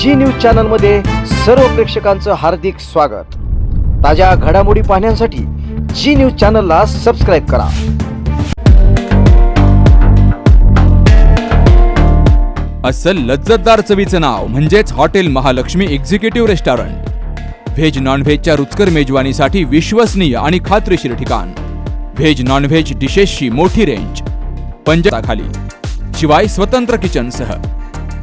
जी news चॅनलमध्ये सर्व प्रेक्षकांचं हार्दिक स्वागत. ताज्या घडामोडी पाहण्यासाठी जी न्यूज चॅनलला सबस्क्राईब करा. अस्सल लज्जतदार चवीचं नाव म्हणजेच hotel Mahalakshmi executive restaurant veg नॉनव्हेजच्या रुचकर मेजवानीसाठी विश्वसनीय आणि खात्रीशीर ठिकाण. व्हेज नॉनव्हेज डिशेसची मोठी रेंज पंजाखाली शिवाय स्वतंत्र किचनसह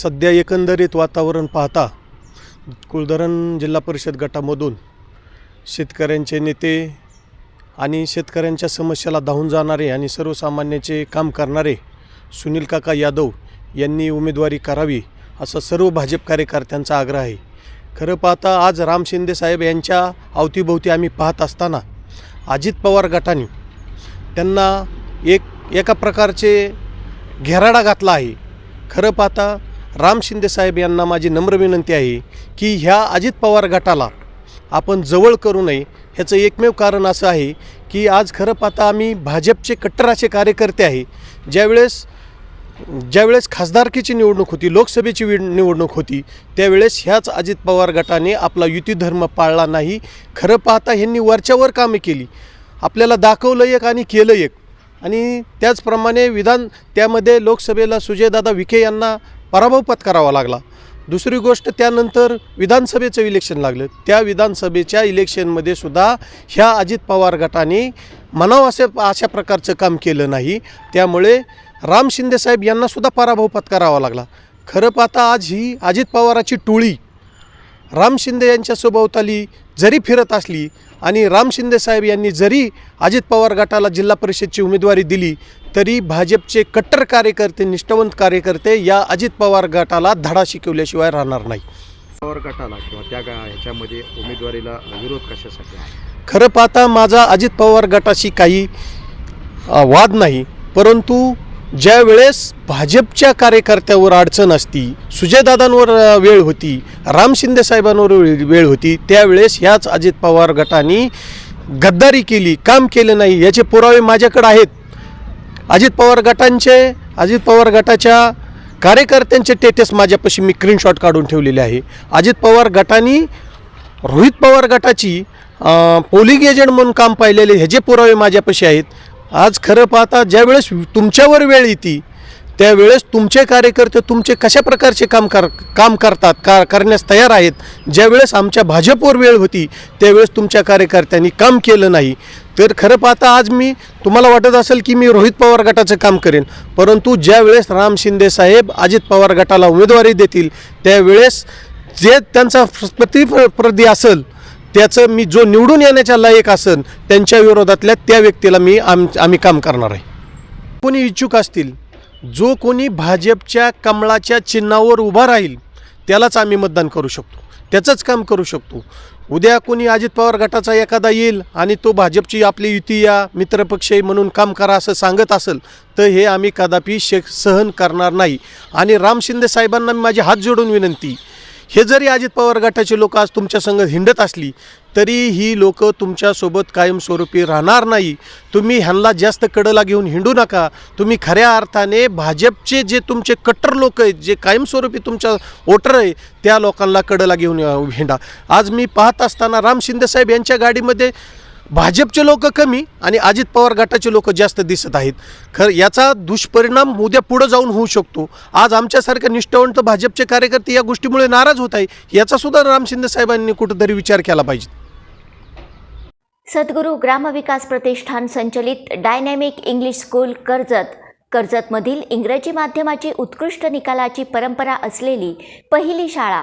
सध्या एकंदरीत वातावरण पाहता कुलधरण जिल्हा परिषद गटामधून शेतकऱ्यांचे नेते आणि शेतकऱ्यांच्या समस्याला धावून जाणारे आणि सर्वसामान्याचे काम करणारे सुनील काका यादव यांनी उमेदवारी करावी असा सर्व भाजप कार्यकर्त्यांचा आग्रह आहे. खरं पाहता आज राम शिंदे साहेब यांच्या अवतीभोवती आम्ही पाहत असताना अजित पवार गटाने त्यांना एक एका प्रकारचे घेराडा घातला आहे. खरं पाहता राम शिंदेसाहेब यांना माझी नम्र विनंती आहे की ह्या अजित पवार गटाला आपण जवळ करू नये. ह्याचं एकमेव कारण असं आहे की आज खरं पाहता आम्ही भाजपचे कट्टराचे कार्यकर्ते आहे. ज्यावेळेस ज्यावेळेस खासदारकीची निवडणूक होती लोकसभेची वि निवडणूक होती त्यावेळेस ह्याच अजित पवार गटाने आपला युतीधर्म पाळला नाही. खरं पाहता ह्यांनी वरच्यावर कामे केली. आपल्याला दाखवलं एक आणि केलं एक. आणि त्याचप्रमाणे विधान त्यामध्ये लोकसभेला सुजयदादा विखे यांना पराभव पत्करावा लागला. दुसरी गोष्ट त्यानंतर विधानसभेचं इलेक्शन लागलं. त्या विधानसभेच्या इलेक्शनमध्ये सुद्धा ह्या अजित पवार गटाने म्हणावं असे अशा प्रकारचं काम केलं नाही. त्यामुळे राम शिंदेसाहेब यांनासुद्धा पराभव पत्करावा लागला. खरं पाहता आज ही अजित पवाराची टोळी राम शिंदे यांच्या सभोवताली जरी फिरत असली आणि राम शिंदे साहेब यांनी जरी अजित पवार गटाला जिल्हा परिषदची उमेदवारी दिली तरी भाजपचे कट्टर कार्यकर्ते निष्ठावंत कार्यकर्ते या अजित पवार गटाला धडा शिकवल्याशिवाय राहणार नाही. पवार गटाला किंवा त्या ह्याच्यामध्ये उमेदवारीला विरोध कशासाठी खरं पाहता माझा अजित पवार गटाशी काही वाद नाही परंतु ज्या वेळेस भाजपच्या कार्यकर्त्यावर अडचण असती सुजयदादांवर वेळ होती राम शिंदे साहेबांवर वेळ वेळ होती त्यावेळेस ह्याच अजित पवार गटाने गद्दारी केली काम केलं नाही याचे पुरावे माझ्याकडे आहेत. अजित पवार गटांचे अजित पवार गटाच्या कार्यकर्त्यांचे टेटेस माझ्यापाशी मी स्क्रीनशॉट काढून ठेवलेले आहे. अजित पवार गटाने रोहित पवार गटाची पोलिंग एजंट म्हणून काम पाहिलेले ह्याचे पुरावे माझ्यापाशी आहेत आज खरं पाहता ज्यावेळेस तुमच्यावर वेळ येते त्यावेळेस तुमचे कार्यकर्ते तुमचे कशा प्रकारचे काम कर काम करतात का करण्यास तयार आहेत ज्यावेळेस आमच्या भाजपवर वेळ होती त्यावेळेस तुमच्या कार्यकर्त्यांनी काम केलं नाही. तर खरं पाहता आज मी तुम्हाला वाटत असेल की मी रोहित पवार गटाचं काम करेन परंतु ज्यावेळेस राम शिंदे साहेब अजित पवार गटाला उमेदवारी देतील त्यावेळेस जे त्यांचा प्रतिस्पर्धी असेल त्याचं मी जो निवडून येण्याच्या लायक असेल त्यांच्या विरोधातल्या त्या व्यक्तीला मी आम आम्ही काम करणार आहे. कोणी इच्छुक असतील जो कोणी भाजपच्या कमळाच्या चिन्हावर उभा राहील त्यालाच आम्ही मतदान करू शकतो. त्याचंच काम करू शकतो. उद्या कोणी अजित पवार गटाचा एखादा येईल आणि तो भाजपची आपली युती या मित्रपक्ष म्हणून काम करा असं सांगत असेल तर हे आम्ही कदापि शे सहन करणार नाही. आणि राम शिंदे साहेबांना मी माझे हात जोडून विनंती हे जरी अजित पवार गटाचे लोक आज तुमच्या संघ हिंडत असली तरी ही लोक तुमच्यासोबत कायमस्वरूपी राहणार नाही. तुम्ही ह्यांना जास्त कडला घेऊन हिंडू नका. तुम्ही खऱ्या अर्थाने भाजपचे जे तुमचे कट्टर लोक आहेत जे कायमस्वरूपी तुमच्या वोटर आहे त्या लोकांना कडला घेऊन हिंडा. आज मी पाहत असताना राम शिंदेसाहेब यांच्या गाडीमध्ये भाजपचे लोक कमी आणि अजित पवार गटाचे लोक जास्त दिसत आहेत. खरं याचा दुष्परिणाम उद्या पुढं जाऊन होऊ शकतो. आज आमच्यासारख्या निष्ठावंत भाजपचे कार्यकर्ते या गोष्टीमुळे नाराज होत आहे याचासुद्धा राम शिंदे साहेबांनी कुठंतरी विचार केला पाहिजे. सद्गुरू ग्रामविकास प्रतिष्ठान संचलित डायनॅमिक इंग्लिश स्कूल कर्जत. कर्जतमधील इंग्रजी माध्यमाची उत्कृष्ट निकालाची परंपरा असलेली पहिली शाळा